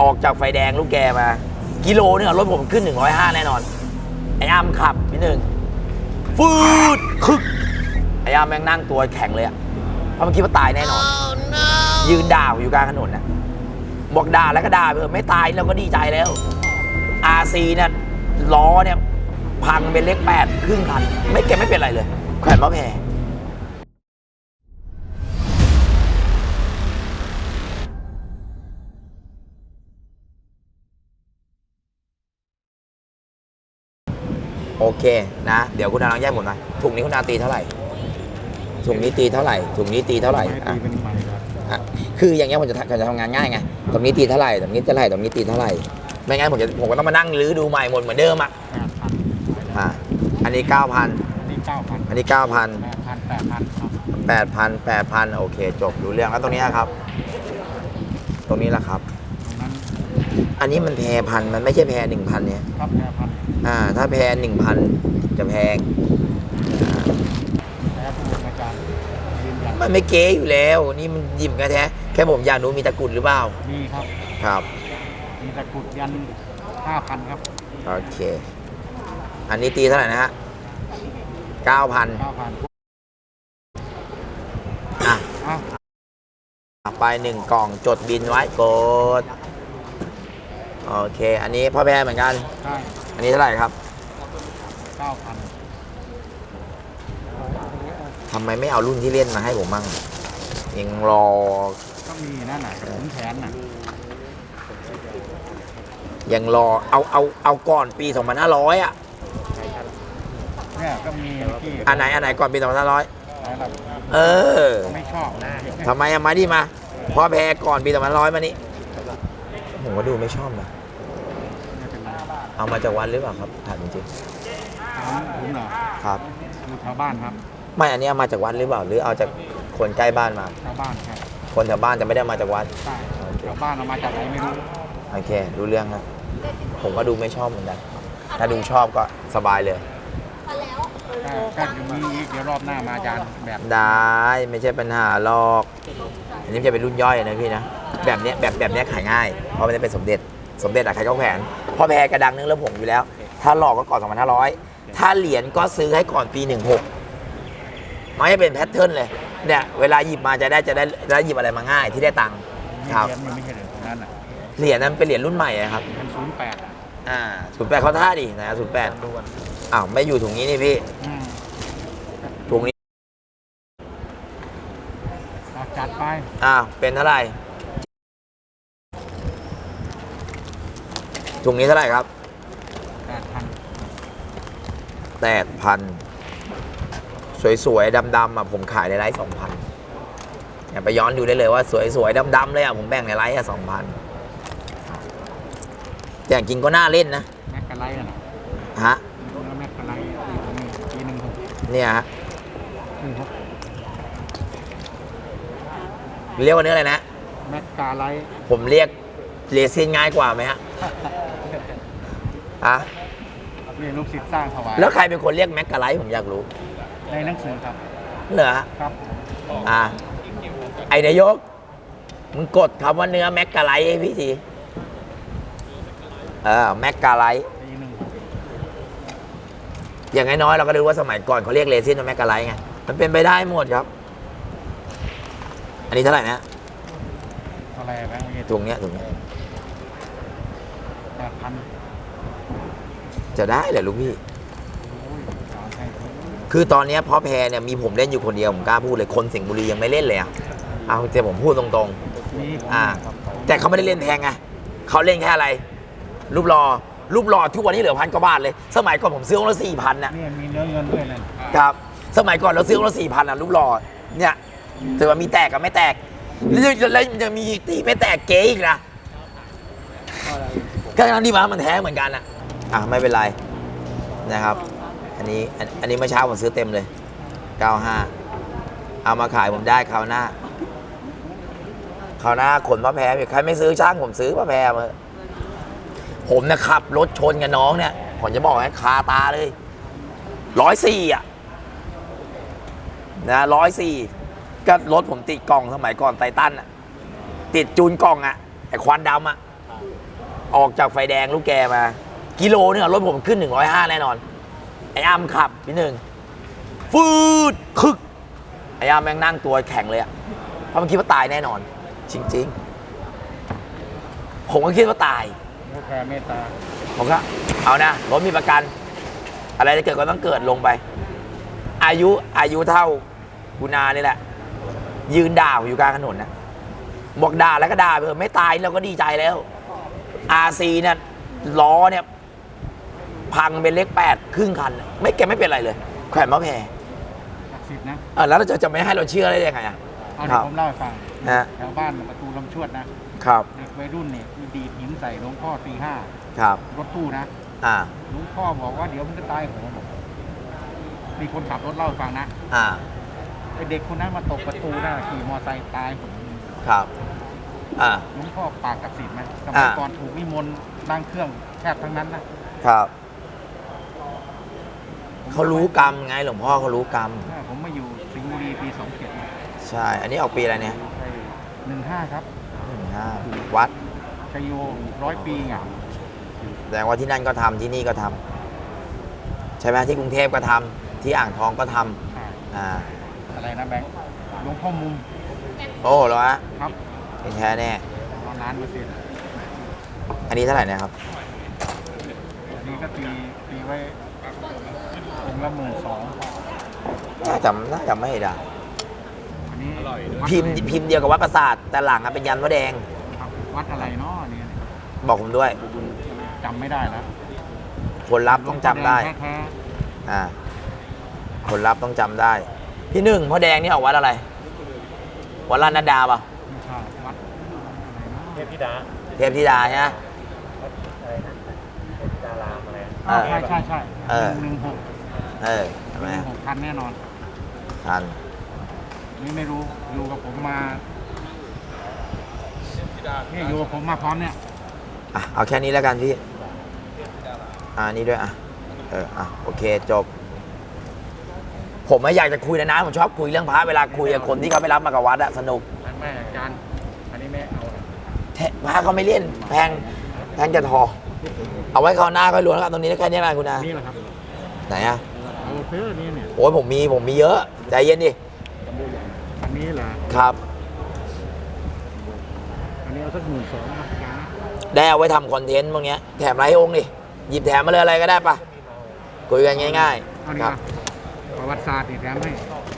ออกจากไฟแดงลูกแกมา กิโลเนึงอะรถผมขึ้น 105 แน่นอน ไอ้อ้ำขับนิดนึงฟืดคึกไอ้อ้ำแม่งนั่งตัวแข็งเลยอะเพราะมันคิดว่าตายแน่นอน ยืนด่าอยู่กลางถนนน่ะบอกด่าแล้วก็ด่าไปเถอะไม่ตายเราก็ดีใจแล้ว RC เนี่ยล้อเนี่ยพังเป็นเลขแปดครึ่งคัน ไม่เก็บไม่เป็นไรเลยแขวนมะแพร โอเคนะ เดี๋ยวคุณอาลองแยกผมหน่อยถุงนี้คุณอาตีเท่าไหร่ถุงนี้ตีเท่าไหร่ถุงนี้ตีเท่าไหร่ไม่อะตีเป็นไม้ครับอะคืออย่างเงี้ยผมจะทำจะทำงานง่ายไงตรงนี้ตีเท่าไหร่ตรงนี้เท่าไหร่ตรงนี้ตีเท่าไหร่ไม่งั้นผมจะผมก็ต้องมานั่งรื้อดูใหม่หมดเหมือนเดิมอะแปดพันอะอันนี้เก้าพันนี่เก้าพันอันนี้เก้าพันแปดพันแปดพันครับแปดพันแปดพันโอเค จบรู้เรื่องแล้วตรงนี้ครับ ตรงนี้แหละครับตรงนั้น อันนี้มันแพรพันมันไม่ใช่แพรหนึ่งพันเนี่ย ครับแปดพันอ่า ถ้าแพรหนึ่งพันจะแพงแล้วผู้อาจารย์ยืนยันมันไม่เก๋อยู่แล้ว นี่มันหยิบกันแท้แค่ผมอยากรู้มีตะกรุดหรือเปล่า มีครับ ครับ มีตะกรุดยันห้าพันครับโอเค อันนี้ตีเท่าไหร่นะฮะเก้าพันเก้าพันอะอ้าวไปหนึ่งกล่องจดบินไว้กด โอเค อันนี้พ่อแพรเหมือนกัน ใช่อันนี้เท่าไหร่ครับ เก้าพันทำไมไม่เอารุ่นที่เล่นมาให้ผมมั่งยังรอ ก็มีนั่นน่ะขุนแผนน่ะยังรอ เอาเอาเอาก่อนปี 2500อะ เนี่ยก็มีที่อันไหนอันไหนก่อนปี 2500อะไรเออ ไม่ชอบนะ ทำไมอะมาดิมา พ่อแพรก่อนปี 2500 มานี่ ผมก็ดูไม่ชอบนะไม่เป็นไรเอามาจากวัดหรือเปล่าครับถามจริงผมเหรอๆครับอยู่แถวบ้านครับไม่อันนี้เอามาจากวัดหรือเปล่า หรือเอาจากคนใกล้บ้านมาแถวบ้านครับคนแถวบ้านแต่ไม่ได้เอามาจากวัด ใช่แถวบ้านเอามาจากไหนไม่รู้โอเค รู้เรื่องครับ ผมก็ดูไม่ชอบเหมือนกัน ถ้าดูชอบก็สบายเลยถ้าถ้ายังมีอีกเดี๋ยวรอบหน้ามาอาจารย์แบบได้ไม่ใช่ปัญหาหรอก อันนี้มันจะเป็นรุ่นย่อยนะพี่นะ แบบเนี้ยแบบแบบเนี้ยขายง่าย เพราะมันจะเป็นสมเด็จสมเด็จอะใครก็แขวนเพราะแพรกระดังนึงแล้วผมอยู่แล้ว ถ้าหลอกก็ก่อน 2,500 ถ้าเหรียญก็ซื้อให้ก่อนปี 16มันจะเป็นแพทเทิร์นเลยเนี่ยเวลาหยิบมาจะได้จะได้จะได้หยิบอะไรมาง่ายที่ได้ตังค์มีครับเหรียญยังไม่ใช่เหรียญตรงนั้นอะเหรียญนั้นเป็นเหรียญรุ่นใหม่อะครับเป็นศูนย์แปดอ่าศูนย์แปดเขาท่าดินะศูนย์แปดอ้าวไม่อยู่ถุงนี้นี่พี่ถุงนี้จัดไปอ้าวเป็นเท่าไหร่ ถุงนี้เท่าไหร่ครับแปดพันแปดพันสวยๆดำๆอะผมขายในไลฟ์สองพันอย่าไปย้อนดูได้เลยว่าสวยๆดำๆเลยอะผมแบ่งในไลฟ์อะสองพันอย่างจริงก็น่าเล่นนะแม็กกาไลท์น่ะฮะเนื้อแม็กกาไลท์ปีหนึ่งหกเนี่ยฮะหนึ่งหกเรียกว่าเนื้ออะไรนะ แม็กกาไลท์ผมเรียกเรซินง่ายกว่าไหมฮะ อะนี่ลูกศิษย์สร้างถวายแล้วใครเป็นคนเรียกแม็กกาไลท์ผมอยากรู้ ในหนังสือครับ เหรอฮะครับอ่าไอ้นายก มึงกดคำว่าเนื้อแม็กกาไลท์ให้พี่ทีเออแม็กกาไลท์ปีหนึ่งหกอย่างน้อยๆเราก็รู้ว่าสมัยก่อนเขาเรียกเรซินว่าแม็กกาไลท์ไงมันเป็นไปได้หมดครับ อันนี้เท่าไหร่นะอะไรแบงค์เถุงเนี้ยถุงเนี้ย แปดพันจะได้เหรอลูกพี่โอ้ยสามให้ผมคือตอนเนี้ยพ่อแพรเนี่ยมีผมเล่นอยู่คนเดียวผมกล้าพูดเลยคนสิงห์บุรียังไม่เล่นเลยอะเอาเจผมพูดตรงนี่ผมอ่าครับๆแต่เขาไม่ได้เล่นแพงไงเขาเล่นแค่อะไร รูปรอรูปรอทุกวันนี้เหลือพันกว่าบาทเลย สมัยก่อนผมซื้อองละสี่พันน่ะนี่มีเนื้อเงินด้วยนั่นครับสมัยก่อนเราซื้อองละสี่พันอะรูปรอเนี่ยถือว่ามีแตกกับไม่แตกแล้วยังแล้วยังมีตีไม่แตกเก๋อีกนะ ก็ทั้งที่มามันแท้เหมือนกันอะอะไม่เป็นไรนะครับ อันนี้อันอันนี้เมื่อเช้าผมซื้อเต็มเลย 95 เอามาขายผมได้คราวหน้าคราวหน้าขนมะแพร้ใครไม่ซื้อช่างผมซื้อมะแพร้มาเถอะผมนะขับรถชนกับน้องเนี่ยผมจะบอกให้คาตาเลยร้อยสี่อะนะร้อยสี่ก็รถผมติดกล่องสมัยก่อนไททันอะ ติดจูนกล่องอะไอควันดำอะ ออกจากไฟแดงลูกแกมา กิโลนึงอะรถผมขึ้น 105 แน่นอน ไอ้อ้ามขับพี่หนึ่งฟืดคึก ไอ้อ้ามแม่งนั่งตัวแข็งเลยอะเพราะมันคิดว่าตายแน่นอน จริง ๆ ผมก็คิดว่าตายรถแผ่เมตตาผมก็เอานะรถมีประกัน อะไรจะเกิดก็ต้องเกิดลงไป อายุอายุเท่ากูนานี่แหละ ยืนด่าผมอยู่กลางถนนนะบอกด่าแล้วก็ด่าไปเถอะไม่ตายเราก็ดีใจแล้ว RC เนี่ยล้อเนี่ยพังเป็นเลขแปดครึ่งคัน ไม่แกไม่เป็นไรเลย แขวนมะแพรศักดิ์สิทธิ์นะอะแล้วเราจะจะไม่ให้เราเชื่อได้ยังไงอะ เอาคเดี๋รัยวบผมเล่าให้ฟังฮะ แถวบ้านประตูลำชวดนะครับเด็กวัยรุ่นเนี่ยคือดีดหินใส่หลวงพ่อตีห้าครับ รถตู้นะอ่าหลวงพ่อบอกว่าเดี๋ยวมันจะตายโหงมีคนขับรถเล่าให้ฟังนะอ่าไอเด็กคนนั้นมาตกประตูนะขี่มอไซค์ตายโหงครับ อ่า หลวงพ่อปากกับสิทธิ์ไหมสมัยอ่า ก่อนถูกนิมนต์นั่งเครื่องแทบทั้งนั้นนะครับเขารู้กรรมไงหลวงพ่อเขารู้กรรมผมมาอยู่สิงห์บุรีปีสองเจ็ดใช่ อันนี้ออกปีอะไรเนี่ยหนึ่งห้าครับหนึ่งห้าวัดชัยโยร้อยปีไงแสดงว่าที่นั่นก็ทำที่นี่ก็ทำใช่ไหมที่กรุงเทพก็ทำที่อ่างทองก็ทำใช่อ่า อะไรนะแบงค์หลวงพ่อมุมโอ้เหรอฮะครับ เป็นแท้แน่ร้อยล้านเปอร์เซ็นต์อันนี้เท่าไหร่นะครับ อันนี้ก็ตีตีไว้องค์ละหมื่นสองน่าจะน่าจะไม่ได้อันนี้พิมพ์พิมพ์เดียวกับวัดประสาท แต่หลังอะเป็นยันวัดแดง ครับวัดอะไรเนาะเนี่ยบอกผมด้วย จำไม่ได้แล้วคนรับต้องจำได้ แท้อ่า คนรับต้องจำได้ พี่หนึ่งพ่อแดงนี่ออกวัดอะไร วัดลานนาดาป่ะ ๆไม่ใช่วัดอะไรนะ เทพ ธิดาเทพธิดาใช่ไหม อะไรนะเทพธิดารามอะไรเออใช่ใช่ใช่เออ หนึ่งหกเออทำหไมนึ่งหกพันแน่นอน ทันนี่ไม่รู้อยู่กับผมมาเนี่ยอยู่กับผมมาพร้อมเนี่ยอะเอาแค่นี้แล้วกันพี่อ่านี่ด้วยอะเอออะโอเคจบ ผมไม่อยากจะคุยนะนะผมชอบคุยเรื่องพระเวลาคุยกับคนที่เขาไม่รับมากับวัดอะสนุก อันแม่อาจารย์อันนี้แม่เอานะแท พระเขาไม่เล่นแพงแพงจะทองเอาไวเขาวหน้าก็รวนแล้วกันตรงนี้แค่นี้นะคุณนานี่แหละครับไหนอะเอาเพื่อนี่เนี่ยโอ้ยผมมีผมมีเยอะใจเย็นดิอันนี้แหละครับ อันนี้เอาสักหมื่นสองนะอาจารย์นะได้เอาไว้ทำคอนเทนต์พวกเนี้ยแถมไรองค์ดิหยิบแถมมาเลยอะไรก็ได้ปะคุยกันง่ายเอาๆนี่ครับมาประวัติศาสตร์นี่แถมให้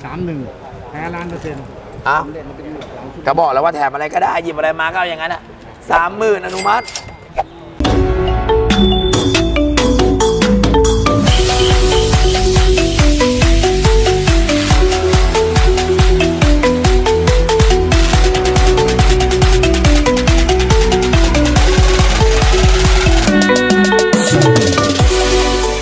สามหนึ่งแพ้ล้านเปอร์เซ็นต์ อ้าวก็บอกแล้วว่าแถมอะไรก็ได้หยิบอะไรมาก็เอาอย่างนั้นอะสามหมื่นอนุมัติ